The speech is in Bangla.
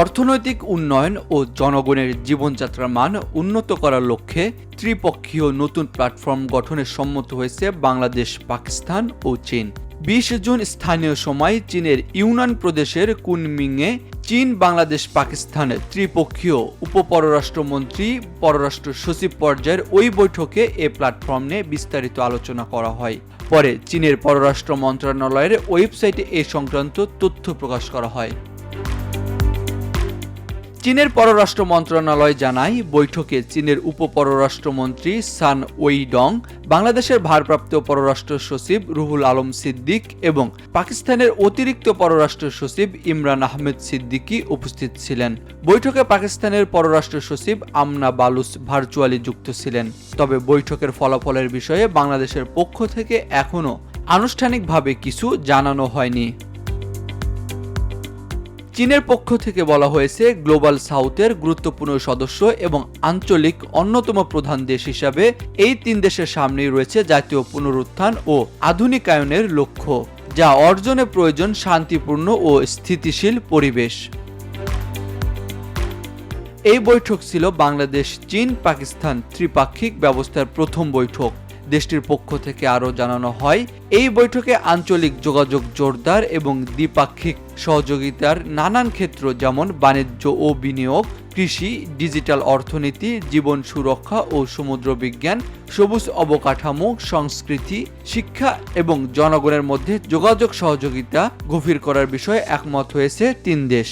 অর্থনৈতিক উন্নয়ন ও জনগণের জীবনযাত্রার মান উন্নত করার লক্ষ্যে ত্রিপক্ষীয় নতুন প্ল্যাটফর্ম গঠনে সম্মত হয়েছে বাংলাদেশ, পাকিস্তান ও চীন। বিশ জুন স্থানীয় সময় চীনের ইউনান প্রদেশের কুনমিংয়ে চীন, বাংলাদেশ, পাকিস্তান ত্রিপক্ষীয় উপপররাষ্ট্রমন্ত্রী, পররাষ্ট্র সচিব পর্যায়ের ওই বৈঠকে এ প্ল্যাটফর্ম নিয়ে বিস্তারিত আলোচনা করা হয়। পরে চীনের পররাষ্ট্র মন্ত্রণালয়ের ওয়েবসাইটে এ সংক্রান্ত তথ্য প্রকাশ করা হয়। চীনের পররাষ্ট্র মন্ত্রণালয় জানায়, বৈঠকে চীনের উপপররাষ্ট্রমন্ত্রী সান ওইডং বাংলাদেশের ভারপ্রাপ্ত পররাষ্ট্র সচিব রুহুল আলম সিদ্দিক এবং পাকিস্তানের অতিরিক্ত পররাষ্ট্র সচিব ইমরান আহমেদ সিদ্দিকী উপস্থিত ছিলেন। বৈঠকে পাকিস্তানের পররাষ্ট্র সচিব আমনা বালুস ভার্চুয়ালি যুক্ত ছিলেন। তবে বৈঠকের ফলাফলের বিষয়ে বাংলাদেশের পক্ষ থেকে এখনও আনুষ্ঠানিকভাবে কিছু জানানো হয়নি। চীনের পক্ষ থেকে বলা হয়েছে, গ্লোবাল সাউথের গুরুত্বপূর্ণ সদস্য এবং আঞ্চলিক অন্যতম প্রধান দেশ হিসাবে এই তিন দেশের সামনেই রয়েছে জাতীয় পুনরুত্থান ও আধুনিকায়নের লক্ষ্য, যা অর্জনে প্রয়োজন শান্তিপূর্ণ ও স্থিতিশীল পরিবেশ। এই বৈঠক ছিল বাংলাদেশ চীন পাকিস্তান ত্রিপাক্ষিক ব্যবস্থার প্রথম বৈঠক। দেশটির পক্ষ থেকে আরও জানানো হয়, এই বৈঠকে আঞ্চলিক যোগাযোগ জোরদার এবং দ্বিপাক্ষিক সহযোগিতার নানান ক্ষেত্র যেমন বাণিজ্য ও বিনিয়োগ, কৃষি, ডিজিটাল অর্থনীতি, জীবন সুরক্ষা ও সমুদ্র বিজ্ঞান, সবুজ অবকাঠামো, সংস্কৃতি, শিক্ষা এবং জনগণের মধ্যে যোগাযোগ সহযোগিতা গভীর করার বিষয়ে একমত হয়েছে তিন দেশ।